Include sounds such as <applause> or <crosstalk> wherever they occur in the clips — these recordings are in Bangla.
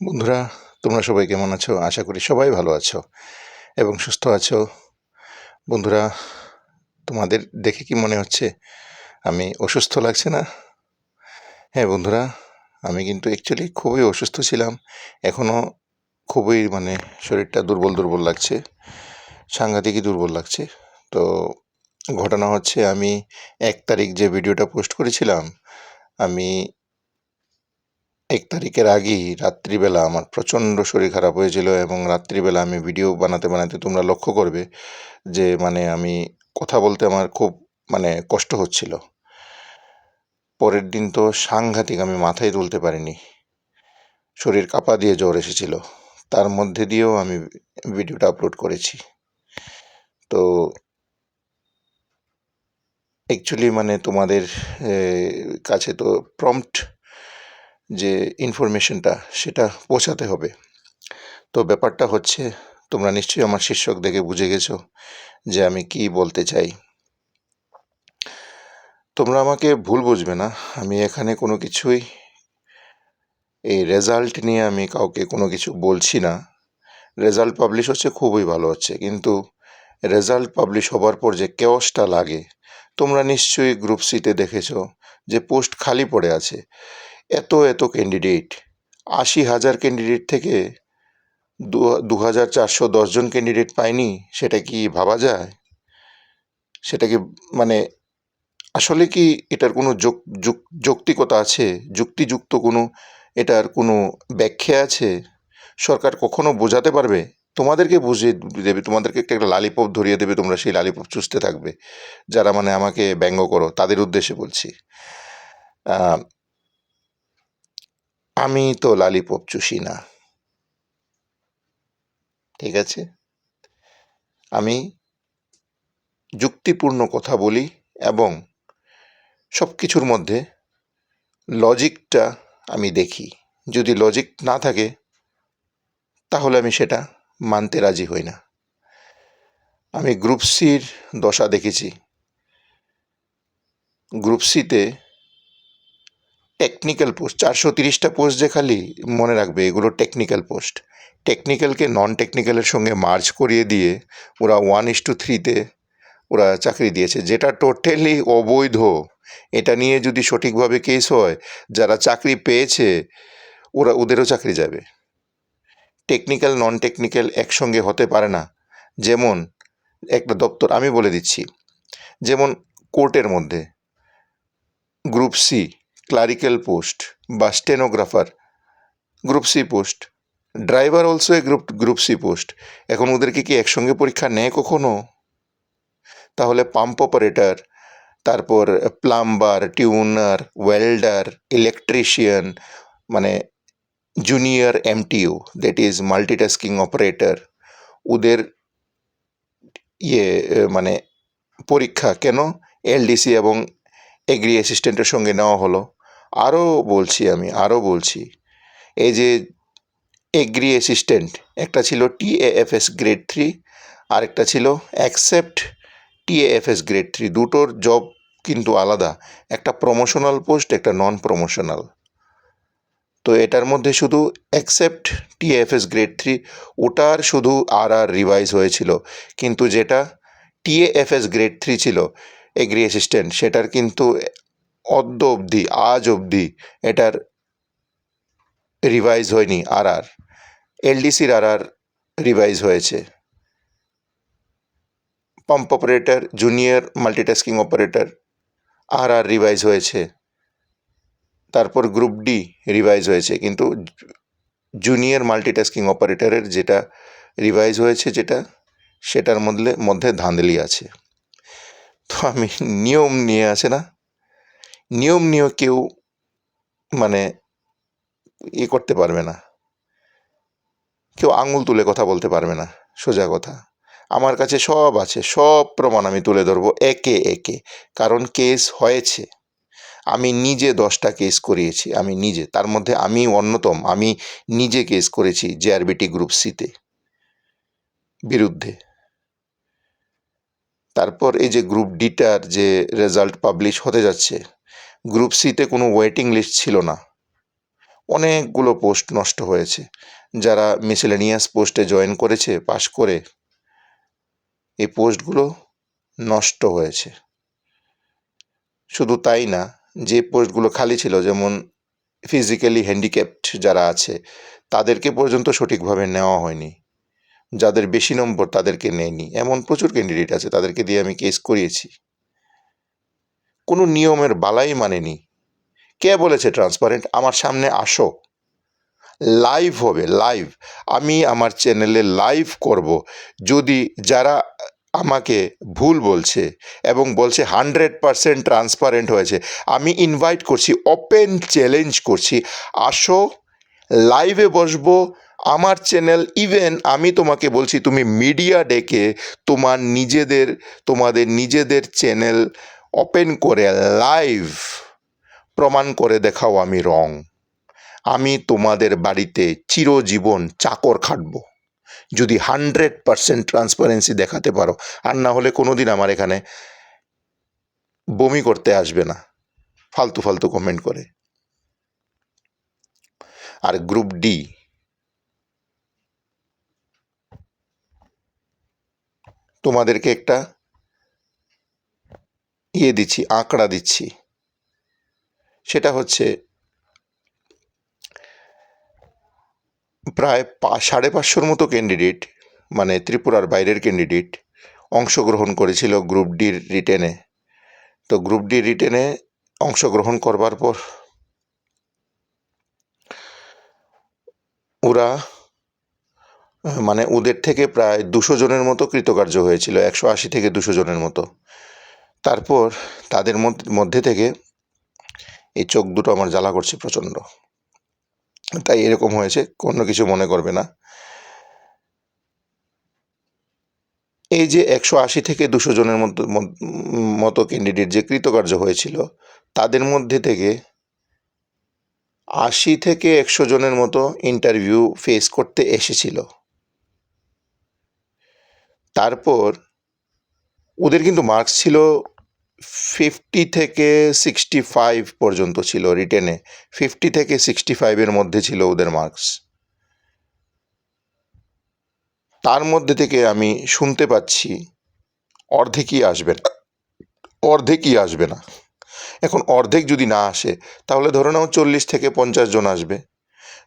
বন্ধুরা, তোমরা সবাই কেমন আছো? আশা করি সবাই ভালো আছো এবং সুস্থ আছো। বন্ধুরা, তোমাদের দেখে কি মনে হচ্ছে? আমি অসুস্থ লাগছে না? হ্যাঁ বন্ধুরা, আমি কিন্তু অ্যাকচুয়ালি খুবই অসুস্থ ছিলাম। এখনও খুবই মানে শরীরটা দুর্বল দুর্বল লাগছে, সাংঘাতিকই দুর্বল লাগছে। তো ঘটনা হচ্ছে আমি এক তারিখ যে ভিডিওটা পোস্ট করেছিলাম, আমি এক তারিখের আগেই রাত্রিবেলা আমার প্রচণ্ড শরীর খারাপ হয়েছিল এবং রাত্রিবেলা আমি ভিডিও বানাতে বানাতে তোমরা লক্ষ্য করবে যে মানে আমি কথা বলতে আমার খুব মানে কষ্ট হচ্ছিল। পরের দিন তো সাংঘাতিক আমি মাথায় তুলতে পারিনি। শরীর কাঁপা দিয়ে জ্বর এসেছিল। তার মধ্যে দিয়েও আমি ভিডিওটা আপলোড করেছি। তো অ্যাকচুয়ালি মানে তোমাদের কাছে তো প্রম্পট যে ইনফরমেশনটা সেটা পৌঁছাতে হবে। তো ব্যাপারটা হচ্ছে, তোমরা নিশ্চয়ই আমার শীর্ষক দেখে বুঝে গেছো যে আমি কি বলতে চাই। তোমরা আমাকে ভুল বুঝবে না, আমি এখানে কোনো কিছুই, এই রেজাল্ট নিয়ে আমি কাউকে কোনো কিছু বলছি না। রেজাল্ট পাবলিশ হচ্ছে, খুবই ভালো হচ্ছে, কিন্তু রেজাল্ট পাবলিশ হবার পর যে কেওসটা লাগে, তোমরা নিশ্চয়ই গ্রুপ সিতে দেখেছ যে পোস্ট খালি পড়ে আছে। এত এত ক্যান্ডিডেট আশি হাজার ক্যান্ডিডেট থেকে দু- হাজার চারশো দশজন ক্যান্ডিডেট পায়নি সেটা কি ভাবা যায়? সেটা কি মানে আসলে কি এটার কোনো যুক- যুক- যৌক্তিকতা আছে? যুক্তিযুক্ত কোনো, এটার কোনো ব্যাখ্যা আছে? সরকার কখনো বোঝাতে পারবে? তোমাদেরকে বুঝিয়ে দেবে, তোমাদেরকে একটা একটা লালিপপ ধরিয়ে দেবে, তোমরা সেই লালিপপ চুষতে থাকবে। যারা মানে আমাকে ব্যঙ্গ করো, তাদের উদ্দেশ্যে বলছি। আমি তো লালিপপ চুষি না। ঠিক আছে? আমি যুক্তিপূর্ণ কথা বলি এবং সব কিছুর মধ্যে লজিকটা আমি দেখি। যদি লজিক না থাকে, তাহলে আমি সেটা মানতে রাজি হই না। আমি গ্রুপ সির দশা দেখেছি। গ্রুপ সিতে টেকনিক্যাল পোস্ট চারশো তিরিশটা পোস্ট যে খালি মনে রাখবে, এগুলো টেকনিক্যাল পোস্ট টেকনিক্যালকে নন টেকনিক্যালের সঙ্গে মার্জ করিয়ে দিয়ে ওরা ওয়ান ইস টু থ্রিতে ওরা চাকরি দিয়েছে, যেটা টোটালি অবৈধ। এটা নিয়ে যদি সঠিকভাবে কেস হয়, যারা চাকরি পেয়েছে, ওরা ওদেরও চাকরি যাবে। টেকনিক্যাল নন টেকনিক্যাল একসঙ্গে হতে পারে না। যেমন একটা দপ্তর, আমি বলে দিচ্ছি, যেমন কোর্টের মধ্যে গ্রুপ সি ক্লারিক্যাল পোস্ট বা stenographer group C post driver also a group group C post এখন ওদেরকে কি একসঙ্গে পরীক্ষা নেয় কখনো? তাহলে পাম্প অপারেটর তারপর প্লাম্বার টিউনার ওয়েল্ডার ইলেকট্রিশিয়ান মানে junior MTO that is multitasking operator ওদের ইয়ে মানে পরীক্ষা কেন? এলডিসি এবং এগ্রি অ্যাসিস্ট্যান্টের সঙ্গে নেওয়া হলো। আরও বলছি আমি আরও বলছি। এই যে এগ্রি অ্যাসিস্ট্যান্ট একটা ছিল টিএএফএস গ্রেড থ্রি আরেকটা ছিল অ্যাকসেপ্ট টিএএফএস গ্রেড থ্রি দুটোর জব কিন্তু আলাদা, একটা প্রমোশনাল পোস্ট একটা নন প্রমোশনাল তো এটার মধ্যে শুধু অ্যাকসেপ্ট টিএফএস গ্রেড থ্রি ওটার শুধু আর আর রিভাইজ হয়েছিল। কিন্তু যেটা টিএএফএস গ্রেড থ্রি ছিল, এগ্রি অ্যাসিস্ট্যান্ট সেটার কিন্তু অদ্য অবধি, আজ অবধি এটার রিভাইজ হয়নি, আর আর। এলডিসির আর আর রিভাইজ হয়েছে। Pump operator junior multitasking operator আর আর রিভাইজ হয়েছে। তারপর গ্রুপ ডি রিভাইজ হয়েছে, কিন্তু জুনিয়র মাল্টিটাস্কিং অপারেটরের যেটা রিভাইজ হয়েছে যেটা, সেটার মধ্যে মধ্যে ধাঁধলি আছে। তো আমি নিয়ম নিয়ে আছে না নিয়ম নিয়ে কেউ মানে ই করতে পারবে না। কেউ আঙুল তুলে কথা বলতে পারবে না, সোজা কথা। আমার কাছে সব আছে, সব প্রমাণ আমি তুলে ধরবো একে একে। কারণ কেস হয়েছে। আমি নিজে দশটা কেস করিয়েছি, আমি নিজে। তার মধ্যে আমি অন্যতম, আমি নিজে কেস করেছি জেআরবিটি গ্রুপ সিতে। বিরুদ্ধে। তারপর এই যে গ্রুপ ডিটার যে রেজাল্ট পাবলিশ হতে যাচ্ছে গ্রুপ সিতে কোনো ওয়েটিং লিস্ট ছিল না। অনেকগুলো পোস্ট নষ্ট হয়েছে। যারা মিসেলেনিয়াস পোস্টে জয়েন করেছে পাশ করে, এই পোস্টগুলো নষ্ট হয়েছে। শুধু তাই না, যে পোস্টগুলো খালি ছিল, যেমন ফিজিক্যালি হ্যান্ডিক্যাপড যারা আছে, তাদেরকে পর্যন্ত সঠিকভাবে নেওয়া হয়নি। যাদের বেশি নম্বর তাদেরকে নেয়নি। এমন প্রচুর ক্যান্ডিডেট আছে, তাদেরকে দিয়ে আমি কেস করিয়েছি। কোনো নিয়মের বালাই মানেনি। কে বলেছে ট্রান্সপারেন্ট আমার সামনে আসো। লাইভ হবে লাইভ আমি আমার চ্যানেলে লাইভ করব। যদি যারা আমাকে ভুল বলছে এবং বলছে হান্ড্রেড পারসেন্ট ট্রান্সপারেন্ট হয়েছে, আমি ইনভাইট করছি ওপেন চ্যালেঞ্জ করছি। আসো লাইভে বসবো। আমার চ্যানেল ইভেন আমি তোমাকে বলছি, তুমি মিডিয়া ডেকে তোমার নিজেদের, তোমাদের নিজেদের চ্যানেল ওপেন করে লাইভ প্রমাণ করে দেখাও আমি রং আমি তোমাদের বাড়িতে চিরজীবন চাকর খাটব যদি হান্ড্রেড পারসেন্ট ট্রান্সপারেন্সি দেখাতে পারো আর না হলে কোনো দিন আমার এখানে বমি করতে আসবে না ফালতু ফালতু কমেন্ট করে আর গ্রুপ ডি তোমাদেরকে একটা ইয়ে দিচ্ছি, আঁকড়া দিচ্ছি। সেটা হচ্ছে প্রায় পা, সাড়ে পাঁচশোর মতো ক্যান্ডিডেট মানে ত্রিপুরার বাইরের ক্যান্ডিডেট অংশগ্রহণ করেছিল গ্রুপ ডির রিটেনে তো গ্রুপ ডি রিটেনে অংশগ্রহণ করবার পর ওরা মানে ওদের থেকে প্রায় দুশো জনের মতো কৃতকার্য হয়েছিল, একশো আশি থেকে দুশো জনের মতো। তারপর তাদের মধ্য- থেকে এই চোখ দুটো আমার জ্বালা করছে প্রচণ্ড। তাই এরকম হয়েছে কোনো কিছু মনে করবে না। এই যে একশো আশি থেকে দুশো জনের মত- মতো ক্যান্ডিডেট যে কৃতকার্য হয়েছিল, তাদের মধ্যে থেকে আশি থেকে একশো জনের মতো ইন্টারভিউ ফেস করতে এসেছিল। তারপর ওদের কিন্তু মার্কস ছিল ফিফটি থেকে সিক্সটি ফাইভ পর্যন্ত ছিল রিটেনে ফিফটি থেকে সিক্সটি ফাইভের মধ্যে ছিল ওদের মার্কস তার মধ্যে থেকে আমি শুনতে পাচ্ছি, অর্ধেকই আসবে না। অর্ধেকই আসবে না। এখন অর্ধেক যদি না আসে, তাহলে ধরে নাও চল্লিশ থেকে পঞ্চাশ জন আসবে।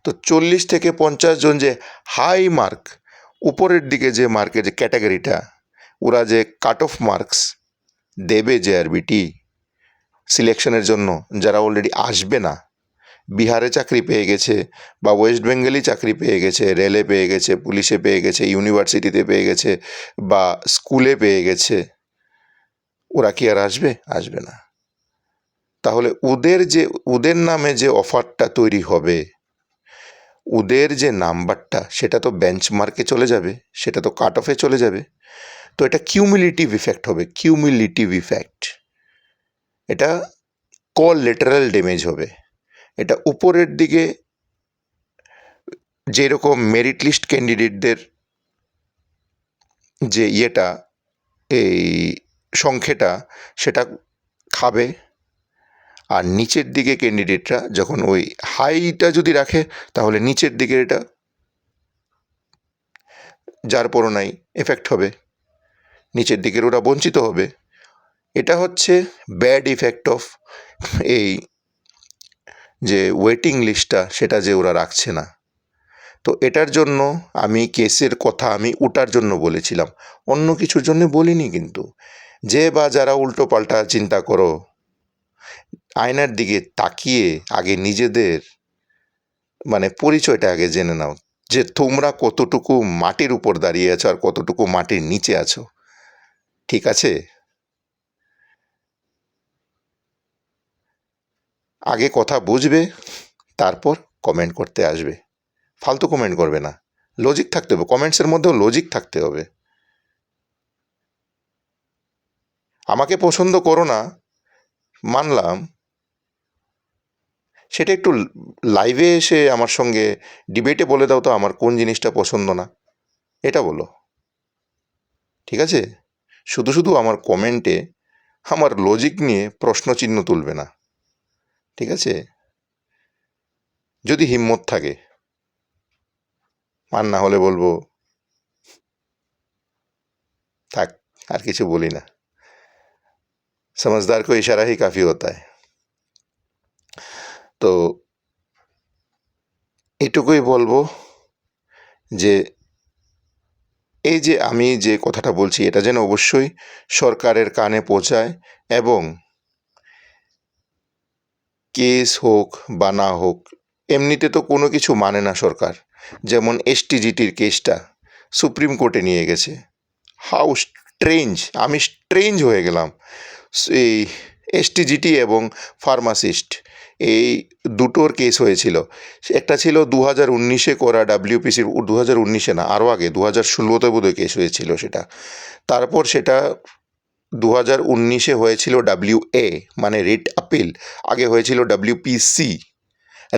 তো চল্লিশ থেকে পঞ্চাশ জন যে হাই মার্ক উপরের দিকে যে মার্কের যে ক্যাটাগরিটা ওরা যে কাট অফ মার্কস দেবে যে আরবিটি সিলেকশনের জন্য, যারা অলরেডি আসবে না। বিহারে চাকরি পেয়ে গেছে বা ওয়েস্ট বেঙ্গলি চাকরি পেয়ে গেছে, রেলে পেয়ে গেছে, পুলিশে পেয়ে গেছে, ইউনিভার্সিটিতে পেয়ে গেছে বা স্কুলে পেয়ে গেছে, ওরা কি আর আসবে? আসবে না। তাহলে ওদের যে, ওদের নামে যে অফারটা তৈরি হবে, ওদের যে নাম্বারটা, সেটা তো বেঞ্চমার্কে চলে যাবে, সেটা তো কাট অফে চলে যাবে। তো এটা কিউমিলিটিভ ইফেক্ট হবে কিউমিলিটিভ ইফেক্ট এটা কল লেটারাল ড্যামেজ হবে। এটা উপরের দিকে যেরকম মেরিট লিস্ট ক্যান্ডিডেটদের যে ইয়েটা, এই সংখ্যাটা, সেটা খাবে। আর নিচের দিকে ক্যান্ডিডেটরা যখন ওই হাইটা যদি রাখে, তাহলে নিচের দিকে এটা যার পরও নাই এফেক্ট হবে। নিচের দিকের ওরা বঞ্চিত হবে। এটা হচ্ছে ব্যাড ইফেক্ট অফ এই যে ওয়েটিং লিস্টটা সেটা যে ওরা রাখছে না। তো এটার জন্য আমি কেসের কথা আমি ওটার জন্য বলেছিলাম। অন্য কিছুর জন্য বলিনি কিন্তু। যে বা যারা উল্টো পাল্টা চিন্তা করো, আয়নার দিকে তাকিয়ে আগে নিজেদের মানে পরিচয়টা আগে জেনে নাও। যে তোমরা কতটুকু মাটির উপর দাঁড়িয়ে আছো আর কতটুকু মাটির নিচে আছো। ঠিক আছে? আগে কথা বুঝবে, তারপর কমেন্ট করতে আসবে। ফালতু কমেন্ট করবে না। লজিক থাকতে হবে। কমেন্টসের মধ্যেও লজিক থাকতে হবে। আমাকে পছন্দ করো না, মানলাম। সেটা একটু লাইভে এসে আমার সঙ্গে ডিবেটে বলে দাও তো আমার কোন জিনিসটা পছন্দ না। এটা বলো। ঠিক আছে? শুধু শুধু আমার কমেন্টে আমার লজিক নিয়ে প্রশ্নচিহ্ন তুলবে না ঠিক আছে যদি হিম্মত থাকে আর না হলে বলবো থাক আর কিছু বলি না समझदार को इशारा ही काफ़ी होता है তো এটুকুই বলবো যে এই যে আমি যে কথাটা বলছি, এটা যেন অবশ্যই সরকারের কানে পৌঁছায় এবং কেস হোক বা না হোক, এমনিতে তো কোনো কিছু মানে না সরকার। যেমন এসটিজিটির কেসটা সুপ্রিম কোর্টে নিয়ে গেছে। হাউ স্ট্রেঞ্জ আমি স্ট্রেঞ্জ হয়ে গেলাম। এই এসটিজিটি এবং ফার্মাসিস্ট এই দুটোর কেস হয়েছিল। একটা ছিল দু হাজার উনিশে করা ডাব্লিউপিসির দু হাজার উনিশে না আরও আগে দু হাজার ষোলোতে বোধহয় কেস হয়েছিল সেটা। তারপর সেটা দু হাজার উনিশে হয়েছিল ডাব্লিউ এ মানে রিট আপিল আগে হয়েছিল ডাব্লিউপিসি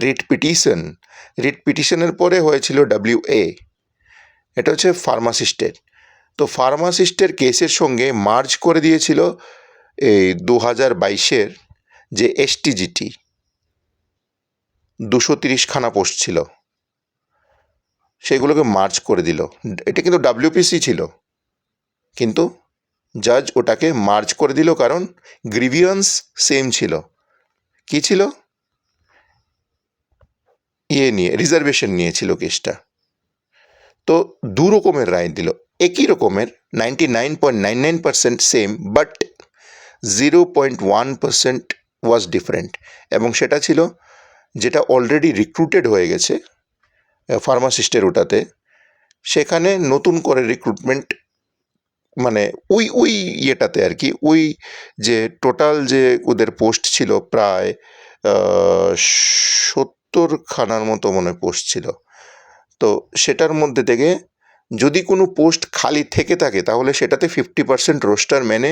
রিট পিটিশন রিট পিটিশনের পরে হয়েছিল ডাব্লিউ এ এটা হচ্ছে ফার্মাসিস্টের তো ফার্মাসিস্টের কেসের সঙ্গে মার্জ করে দিয়েছিল এই দু হাজার বাইশের যে এসটিজিটি দুশো তিরিশখানা পোস্ট ছিল। সেগুলোকে মার্চ করে দিল। এটা কিন্তু ডাব্লিউপিসি ছিল। কিন্তু জাজ ওটাকে মার্চ করে দিল কারণ গ্রিভিয়েন্স সেম ছিল। কী ছিল? ইয়ে নিয়ে রিজার্ভেশন নিয়েছিল কেসটা তো দু রকমের রায় দিল। একই রকমের ninety nine point nine nine percent same but zero point one percent was different এবং সেটা ছিল যেটা অলরেডি রিক্রুটেড হয়ে গেছে ফার্মাসিস্টের ওটাতে, সেখানে নতুন করে রিক্রুটমেন্ট মানে ওই ওই ইয়েটাতে আর কি, ওই যে টোটাল যে ওদের পোস্ট ছিল প্রায় সত্তরখানার মতো মনে পোস্ট ছিল। তো সেটার মধ্যে থেকে যদি কোনো পোস্ট খালি থেকে থাকে, তাহলে সেটাতে ফিফটি পার্সেন্ট রোস্টার মেনে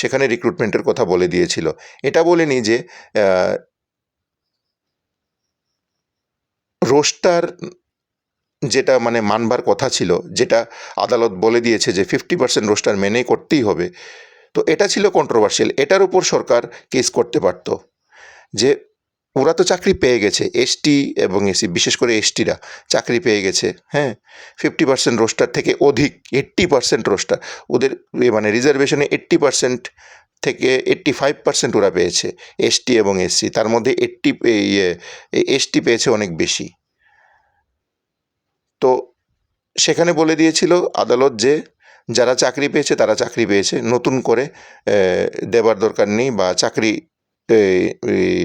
সেখানে রিক্রুটমেন্টের কথা বলে দিয়েছিল। এটা বলেনি যে রোস্টার যেটা মানে মানবার কথা ছিল, যেটা আদালত বলে দিয়েছে যে ফিফটি পার্সেন্ট রোস্টার মেনেই করতেই হবে, তো এটা ছিল কন্ট্রোভার্সিয়াল এটার উপর সরকার কেস করতে পারত যে ওরা তো চাকরি পেয়ে গেছে এসটি এবং এসি বিশেষ করে এসটিরা চাকরি পেয়ে গেছে হ্যাঁ ফিফটি পার্সেন্ট রোস্টার থেকে অধিক এইট্টি পার্সেন্ট রোস্টার, ওদের মানে রিজার্ভেশনে এইট্টি পার্সেন্ট থেকে এইট্টি ফাইভ পার্সেন্ট ওরা পেয়েছে এসটি এবং এসসি তার মধ্যে এইট্টি ইয়ে এসটি পেয়েছে অনেক বেশি। তো সেখানে বলে দিয়েছিল আদালত যে যারা চাকরি পেয়েছে তারা চাকরি পেয়েছে, নতুন করে দেবার দরকার নেই বা চাকরি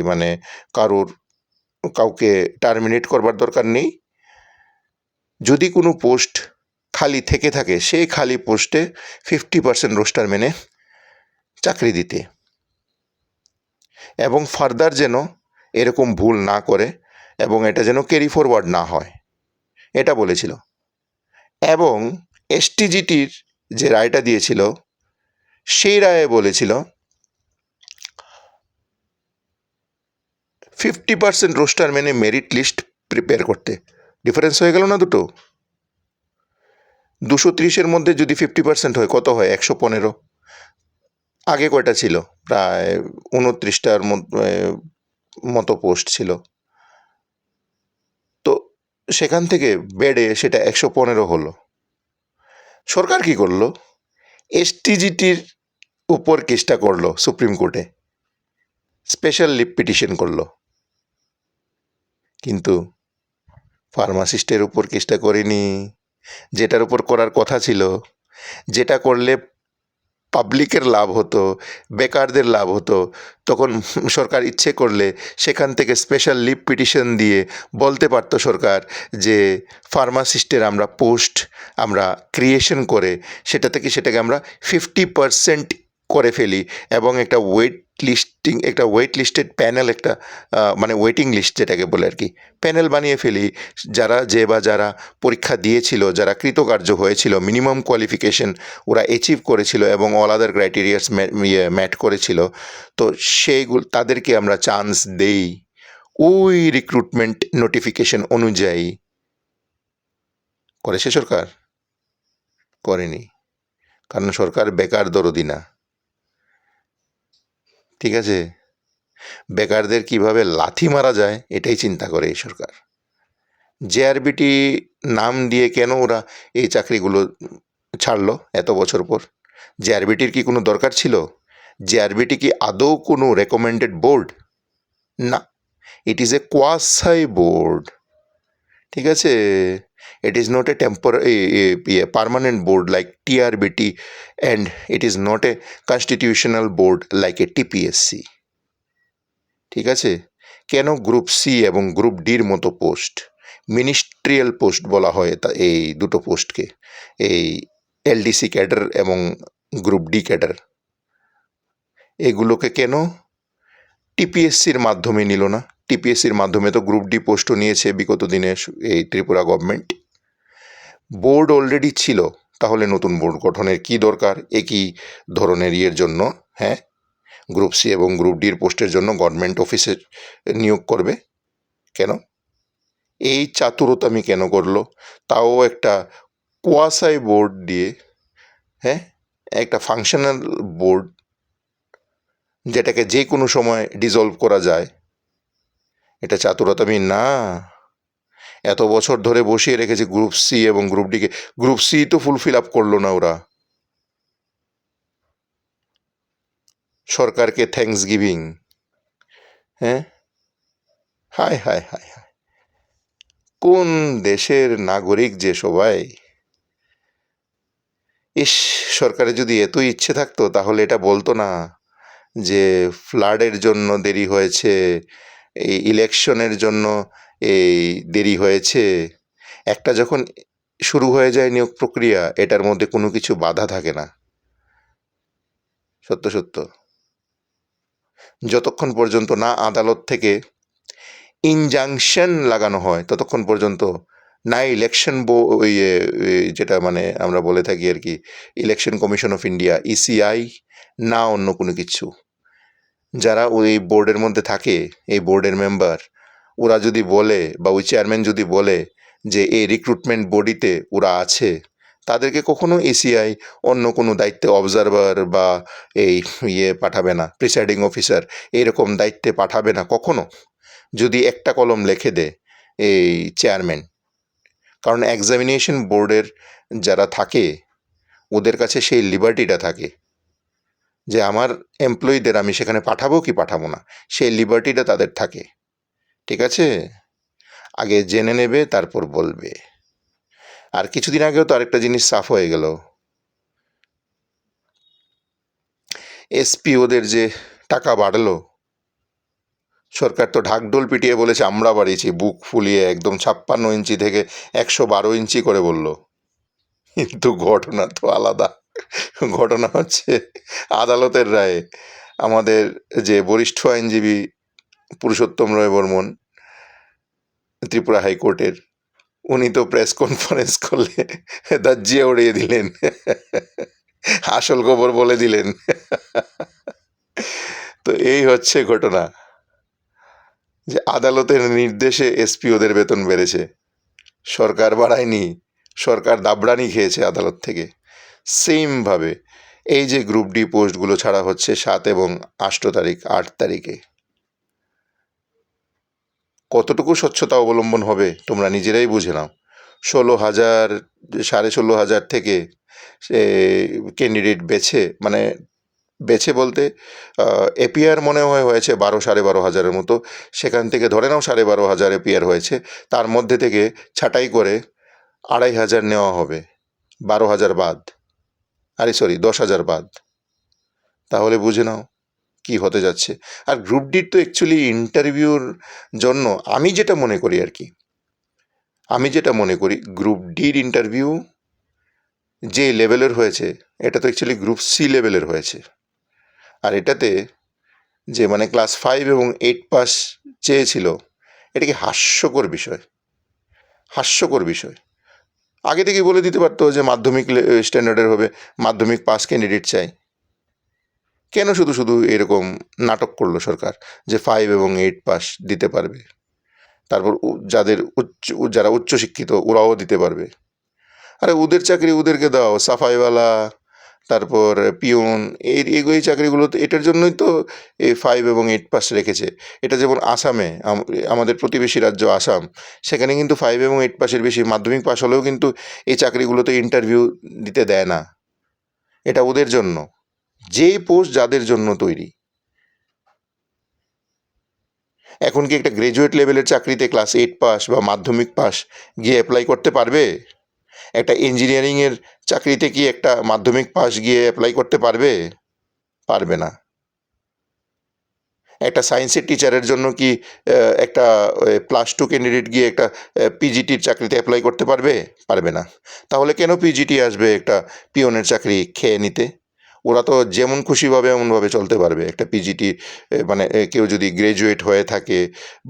মানে কারোর কাউকে টার্মিনেট করবার দরকার নেই। যদি কোনো পোস্ট খালি থেকে থাকে, সেই খালি পোস্টে ফিফটি পার্সেন্ট রোস্টার মেনে চাকরি দিতে। এবং ফার্দার যেন এরকম ভুল না করে এবং এটা যেন ক্যারি ফরওয়ার্ড না হয়। এটা বলেছিল। এবং এসটিজিটির যে রায়টা দিয়েছিল, সেই রায়ে বলেছিল ফিফটি পার্সেন্ট রোস্টার মেনে মেরিট লিস্ট প্রিপেয়ার করতে। ডিফারেন্স হয়ে গেল না দুটো? দুশো ত্রিশের মধ্যে যদি ফিফটি পার্সেন্ট হয়, কত হয়? একশো পনেরো। আগে কয়টা ছিল? প্রায় উনত্রিশটার মতো পোস্ট ছিল। সেখান থেকে বেড়ে সেটা একশো পনেরো হলো। সরকার কী করল? এসটিজিটির উপর কেসটা করল সুপ্রিম কোর্টে স্পেশাল লিভ পিটিশন করল। কিন্তু ফার্মাসিস্টের উপর কেসটা করেনি। যেটার উপর করার কথা ছিল, যেটা করলে পাবলিকের লাভ হতো, বেকারদের লাভ হতো। তখন সরকার ইচ্ছে করলে সেখান থেকে স্পেশাল লিভ পিটিশন দিয়ে বলতে পারত সরকার যে ফার্মাসিস্টের আমরা পোস্ট আমরা ক্রিয়েশন করে সেটা থেকে সেটাকে আমরা ফিফটি পারসেন্ট করে ফেলি এবং একটা ওয়েট লিস্টিং একটা ওয়েট লিস্টেড প্যানেল একটা মানে ওয়েটিং লিস্ট যেটাকে বলে আর কি প্যানেল বানিয়ে ফেলি। যারা যে বা যারা পরীক্ষা দিয়েছিল, যারা কৃতকার্য হয়েছিল মিনিমাম কোয়ালিফিকেশন ওরা অ্যাচিভ করেছিল এবং অল আদার ক্রাইটেরিয়াস ম্যাট করেছিল, তো সেইগুলো, তাদেরকে আমরা চান্স দেই। ওই রিক্রুটমেন্ট নোটিফিকেশন অনুযায়ী। করেছে সরকার? করেনি। কারণ সরকার বেকার দরদি না। ঠিক আছে? বেকারদের কীভাবে লাথি মারা যায়, এটাই চিন্তা করে এই সরকার। জেআরবিটি নাম দিয়ে কেন ওরা এই চাকরিগুলো ছাড়লো এত বছর পর? জেআরবিটির কি কোনো দরকার ছিল? জেআরবিটি কি আদৌ কোনো রেকমেন্ডেড বোর্ড না ইট ইজ এ কোয়াসাই বোর্ড ঠিক আছে? It is not a temporary a, permanent board like TRBT and it is not a constitutional board like a TPSC ঠিক আছে? কেন গ্রুপ সি এবং গ্রুপ ডির মতো পোস্ট মিনিস্ট্রিয়াল পোস্ট বলা হয় তা এই দুটো পোস্টকে এই এলডিসি ক্যাডার এবং গ্রুপ ডি ক্যাডার এগুলোকে কেন? টিপিএসসির মাধ্যমে নিল না। টিপিএসসির মাধ্যমে তো গ্রুপ ডি পোস্টও নিয়েছে বিগত দিনে এই ত্রিপুরা গভর্নমেন্ট। বোর্ড অলরেডি ছিল, তাহলে নতুন বোর্ড গঠনের কি দরকার? একই ধরনের ইয়ের জন্য হ্যাঁ? গ্রুপ সি এবং গ্রুপ ডির পোস্টের জন্য গভর্নমেন্ট অফিসে নিয়োগ করবে? কেন? এই চাতুরতামি কেন করল? তাও একটা কোয়াসাই বোর্ড দিয়ে হ্যাঁ? একটা ফাংশনাল বোর্ড যেটাকে যে কোনো সময় ডিজলভ করা যায়। এটা চাতুরতামি না। এত বছর ধরে বসিয়ে রেখেছে গ্রুপ সি এবং গ্রুপ ডিকে গ্রুপ সি তো ফুলফিল আপ করল না ওরা। সরকারকে থ্যাঙ্কস গিভিং হ্যাঁ? হায় হায় হায় হায়। কোন দেশের নাগরিক যে সবাই? ইস সরকারের যদি এতই ইচ্ছে থাকতো তাহলে এটা বলতো না যে ফ্লাডের জন্য দেরি হয়েছে। এই ইলেকশনের জন্য এই দেরি হয়েছে। একটা যখন শুরু হয়ে যায় নিয়োগ প্রক্রিয়া, এটার মধ্যে কোনো কিছু বাধা থাকে না। সত্য সত্য। যতক্ষণ পর্যন্ত না আদালত থেকে ইনজাংশন লাগানো হয়, ততক্ষণ পর্যন্ত না ইলেকশন বো ইয়ে যেটা মানে আমরা বলে থাকি আর কি election commission of India ECI না অন্য কোনো কিছু। যারা ওই বোর্ডের মধ্যে থাকে, এই বোর্ডের মেম্বার ওরা যদি বলে বা ওই চেয়ারম্যান যদি বলে যে এই রিক্রুটমেন্ট বডিতে ওরা আছে, তাদেরকে কখনো এসিআই অন্য কোনো দায়িত্বে অবজারভার বা এই ইয়ে পাঠাবে না প্রিসাইডিং অফিসার এরকম দায়িত্বে পাঠাবে না কখনো। যদি একটা কলম লেখে দেয়, এই চেয়ারম্যান কারণ এক্সামিনেশন বোর্ডের যারা থাকে, ওদের কাছে সেই লিবার্টিটা থাকে। যে আমার এমপ্লয়ীদের আমি সেখানে পাঠাবো কি পাঠাবো না? সেই লিবার্টিটা তাদের থাকে। ঠিক আছে? আগে জেনে নেবে, তারপর বলবে। আর কিছুদিন আগেও তো আরেকটা জিনিস সাফ হয়ে গেল। এসপি ওদের যে টাকা বাড়লো, সরকার তো ঢাকঢোল পিটিয়ে বলেছে, আমরা বাড়িয়েছি। বুক ফুলিয়ে একদম ছাপ্পান্ন ইঞ্চি থেকে একশো বারো ইঞ্চি করে বলল। কিন্তু ঘটনা তো আলাদা। ঘটনা হচ্ছে আদালতের রায়ে আমাদের যে বরিষ্ঠ আইনজীবী পুরুষোত্তম রয় বর্মন, ত্রিপুরা হাইকোর্টের, উনি তো প্রেস কনফারেন্স করলে দাজ্জিয়ে উড়িয়ে দিলেন। আসল খবর বলে দিলেন। তো এই হচ্ছে ঘটনা। যে আদালতের নির্দেশে এসপি ওদের বেতন বেড়েছে। সরকার বাড়ায়নি, সরকার দাবড়ানি খেয়েছে আদালত থেকে। সেমভাবে এই যে গ্রুপ ডি পোস্টগুলো ছাড়া হচ্ছে সাত এবং আষ্ট তারিখ, আট তারিখে। কতটুকু স্বচ্ছতা অবলম্বন হবে তোমরা নিজেরাই বুঝে নাও। ষোলো হাজার, সাড়ে ষোলো হাজার থেকে ক্যান্ডিডেট বেছে মানে বেছে বলতে এপিআর মনে হয় হয়েছে বারো, সাড়ে বারো হাজারের মতো। সেখান থেকে ধরে নাও সাড়ে বারো হাজার এপিআর হয়েছে। তার মধ্যে থেকে ছাঁটাই করে আড়াই হাজার নেওয়া হবে। বারো হাজার বাদ। আরে সরি দশ হাজার বাদ। তাহলে বুঝে নাও কি হতে যাচ্ছে। আর গ্রুপ ডির তো অ্যাকচুয়ালি ইন্টারভিউর জন্য আমি যেটা মনে করি আর কি, আমি যেটা মনে করি গ্রুপ ডির ইন্টারভিউ যে লেভেলের হয়েছে, এটা তো অ্যাকচুয়ালি গ্রুপ সি লেভেলের হয়েছে। আর এটাতে যে মানে ক্লাস ফাইভ এবং এইট পাস চেয়েছিল, এটা কি হাস্যকর বিষয়? হাস্যকর বিষয়। আগে থেকেই বলে দিতে পারতো যে মাধ্যমিক স্ট্যান্ডার্ডের হবে, মাধ্যমিক পাস ক্যান্ডিডেট চাই। কেন শুধু শুধু এরকম নাটক করল সরকার, যে ফাইভ এবং এইট পাস দিতে পারবে? তারপর যাদের উচ্চ যারা উচ্চশিক্ষিত, ওরাও দিতে পারবে। আরে, ওদের চাকরি ওদেরকে দাও, সাফাইওয়ালা তারপর পিওন, এই, এই- চাকরিগুলো তো, এটার জন্যই তো এই ফাইভ এবং এইট পাস রেখেছে। এটা যেমন আসামে আমাদের প্রতিবেশী রাজ্য আসাম, সেখানে কিন্তু ফাইভ এবং এইট পাসের বেশি, মাধ্যমিক পাস হলেও কিন্তু এই চাকরিগুলোতে ইন্টারভিউ দিতে দেয় না। এটা ওদের জন্য। যে পোস্ট যাদের জন্য তৈরি। এখন কি একটা গ্র্যাজুয়েট লেভেলের চাকরিতে ক্লাস এইট পাস বা মাধ্যমিক পাস গিয়ে অ্যাপ্লাই করতে পারবে? একটা ইঞ্জিনিয়ারিংয়ের চাকরিতে কি একটা মাধ্যমিক পাস গিয়ে অ্যাপ্লাই করতে পারবে? পারবে না। একটা সায়েন্সের টিচারের জন্য কি একটা প্লাস টু ক্যান্ডিডেট গিয়ে একটা পিজিটির চাকরিতে অ্যাপ্লাই করতে পারবে? পারবে না। তাহলে কেন পিজিটি আসবে একটা পিওনের চাকরি খেয়ে নিতে? ওরা তো যেমন খুশিভাবে এমনভাবে চলতে পারবে। একটা পিজিটি মানে কেউ যদি গ্র্যাজুয়েট হয়ে থাকে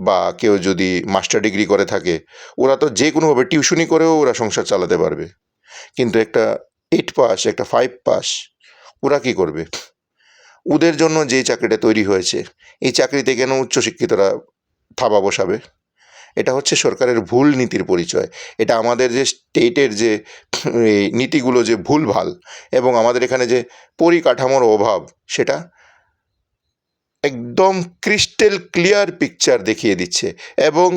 বা কেউ যদি মাস্টার ডিগ্রি করে থাকে, ওরা তো যে কোনোভাবে টিউশনি করেও ওরা সংসার চালাতে পারবে। কিন্তু একটা এইট পাস একটা ফাইভ পাস ওরা কী করবে? ওদের জন্য যে চাকরিটা তৈরি হয়েছে, এই চাকরিতে কেন উচ্চশিক্ষিতরা থাবা বসাবে? এটা হচ্ছে সরকারের ভুল নীতির পরিচয়। এটা আমাদের যে স্টেটের যে নীতিগুলো যে ভুলভাল এবং আমাদের এখানে যে পরিকাঠামোর অভাব, সেটা একদম ক্রিস্টেল ক্লিয়ার পিকচার দেখিয়ে দিচ্ছে এবং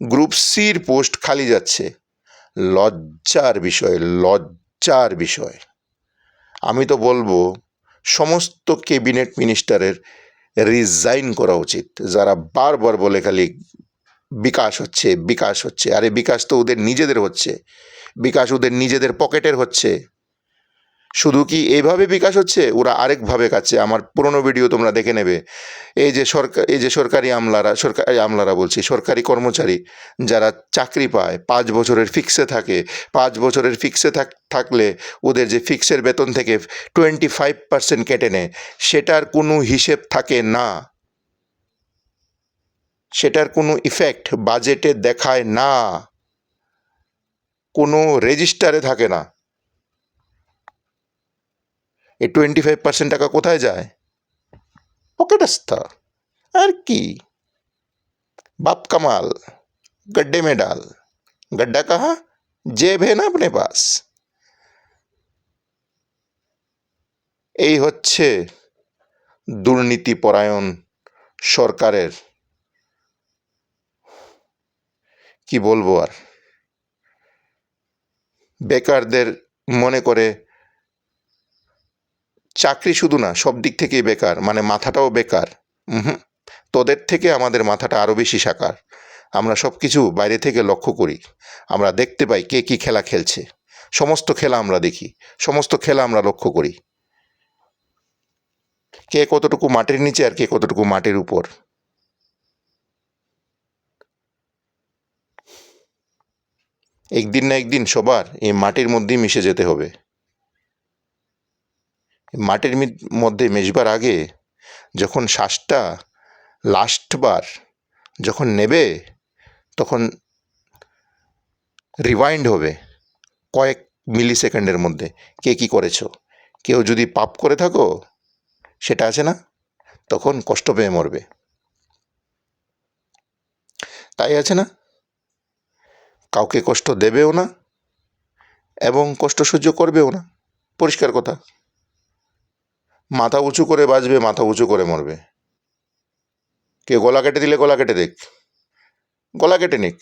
গ্রুপ সির পোস্ট খালি যাচ্ছে। লজ্জার বিষয় লজ্জার বিষয়। আমি তো বলব, সমস্ত ক্যাবিনেট মিনিস্টারের রিজাইন করা উচিত। যারা বারবার বলে খালি বিকাশ হচ্ছে বিকাশ হচ্ছে। আরে বিকাশ তো ওদের নিজেদের হচ্ছে। বিকাশ ওদের নিজেদের পকেটের হচ্ছে। শুধু কি এইভাবে বিকাশ হচ্ছে? ওরা আরেকভাবে কাছে। আমার পুরনো ভিডিও তোমরা দেখে নেবে। এই যে সরকার এই যে সরকারি আমলারা সরকারি আমলারা বলছি, সরকারি কর্মচারী যারা চাকরি পায়, পাঁচ বছরের ফিক্সে থাকে, পাঁচ বছরের ফিক্সে থাক, থাকলে ওদের যে ফিক্সের বেতন থেকে টোয়েন্টি ফাইভ পার্সেন্ট কেটে নেয়, সেটার কোনো হিসেব থাকে না। সেটার কোনো ইফেক্ট বাজেটে দেখায় না কোনো রেজিস্টারে থাকে না এই টোয়েন্টি ফাইভ পার্সেন্ট টাকা কোথায় যায় পকেটস্থা আর কি বাপ কামাল गड्ढे में डाल गड्ढा कहाँ जेब है ना अपने पास এই হচ্ছে দুর্নীতিপরায়ণ সরকারের কি বলব আর? বেকারদের মনে করে চাকরি শুধু না, সব দিক থেকেই বেকার মানে মাথাটাও বেকার। হুম, তোদের থেকে আমাদের মাথাটা আরও বেশি সাকার। আমরা সব কিছু বাইরে থেকে লক্ষ্য করি। আমরা দেখতে পাই কে কী খেলা খেলছে। সমস্ত খেলা আমরা দেখি, সমস্ত খেলা আমরা লক্ষ্য করি। কে কতটুকু মাটির নিচে আর কে কতটুকু মাটির উপর। একদিন না একদিন সবার এই মাটির মধ্যেই মিশে যেতে হবে। মাটির মধ্যে মেশবার আগে যখন শ্বাসটা লাস্টবার যখন নেবে তখন রিওয়াইন্ড হবে কয়েক মিলি সেকেন্ডের মধ্যে। কে কী করেছ? কেউ যদি পাপ করে থাকো, সেটা আছে না? তখন কষ্ট পেয়ে মরবে। তাই আছে না? কাউকে কষ্ট দেবেও না এবং কষ্ট সহ্য করবেও না। পরিষ্কার কথা। মাথা উঁচু করে বাঁচবে, মাথা উঁচু করে মরবে। কে গলা কেটে দিলে গলা কেটে দেখ গলা কেটে নিক।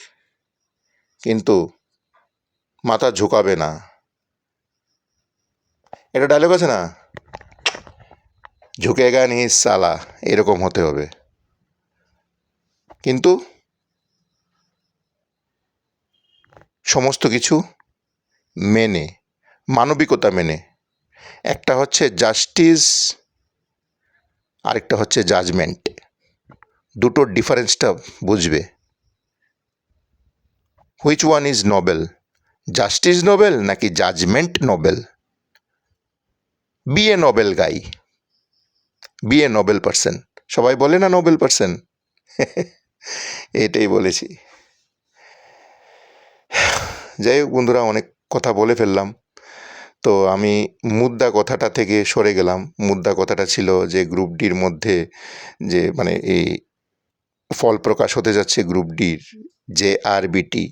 কিন্তু মাথা ঝুঁকাবে না। এটা ডায়লগ আছে না? ঝুঁকেগা নি সালা, এরকম হতে হবে। কিন্তু সমস্ত কিছু মেনে, মানবিকতা মেনে। একটা হচ্ছে জাস্টিস আরেকটা হচ্ছে জাজমেন্ট দুটোর ডিফারেন্সটা বুঝবে। Which one is noble justice noble নাকি judgement noble be a noble guy be a noble person সবাই বলে না নোবেল পার্সন <laughs> এটাই বলেছি। যাই হোক বন্ধুরা, অনেক কথা বলে ফেললাম। তো আমি মুদ্রা কথাটা থেকে সরে গেলাম। মুদ্রা কথাটা ছিল যে গ্রুপ ডির মধ্যে যে মানে এই ফল প্রকাশ হতে যাচ্ছে গ্রুপ ডির যে আর বিটি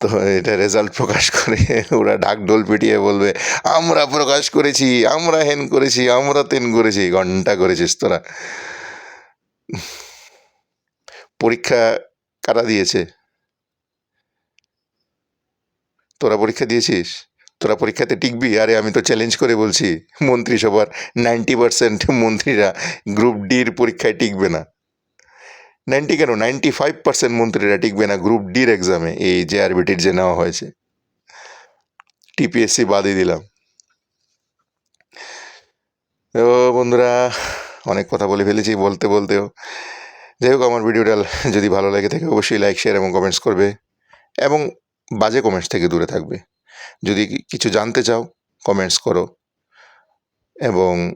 তো এটা রেজাল্ট প্রকাশ করে ওরা ঢাকঢোল পিটিয়ে বলবে, আমরা প্রকাশ করেছি, আমরা হেন করেছি, আমরা তেন করেছি, ঘণ্টা করেছিস তোরা। পরীক্ষা কারা দিয়েছে? তোরা পরীক্ষা দিয়েছিস? তোরা পরীক্ষাতে টিকবি? আরে, আমি তো চ্যালেঞ্জ করে বলছি মন্ত্রিসভার নাইনটি পার্সেন্ট মন্ত্রীরা গ্রুপ ডির পরীক্ষায় টিকবে না। নাইনটি কেন? নাইনটি ফাইভ পার্সেন্ট মন্ত্রীরা টিকবে না গ্রুপ ডির এক্সামে এই যে আরবিটির যে নেওয়া হয়েছে। টিপিএসসি বাদই দিলাম। তো বন্ধুরা অনেক কথা বলে ফেলেছি বলতে বলতেও। যাই হোক, আমার ভিডিওটা যদি ভালো লাগে থাকে, অবশ্যই লাইক শেয়ার এবং কমেন্টস করবে এবং বাজে কমেন্টস থেকে দূরে থাকবে। যদি কিছু জানতে চাও কমেন্টস করো এবং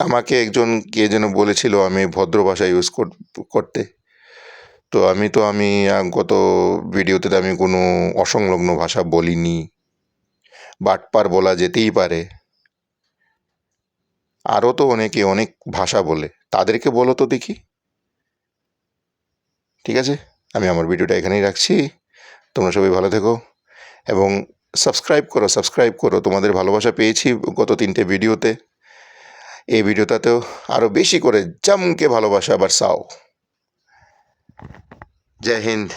আমাকে একজন কে যেন বলেছিল আমি ভদ্র ভাষা ইউজ করতে। তো আমি তো, আমি গত ভিডিওতে আমি কোনো অসংলগ্ন ভাষা বলিনি। বাটপার বলা যেতেই পারে। আরও তো অনেকে অনেক ভাষা বলে। তাদেরকে বলো তো দেখি। ঠিক আছে? আমি আমার ভিডিওটা এখানেই রাখছি। তোমরা সবাই ভালো থেকো। এবং সাবস্ক্রাইব করো সাবস্ক্রাইব করো। তোমাদের ভালোবাসা পেয়েছি গত তিনটে ভিডিওতে। এই ভিডিওটাতেও আরও বেশি করে জমকে ভালোবাসা আবার সাও জয় হিন্দ।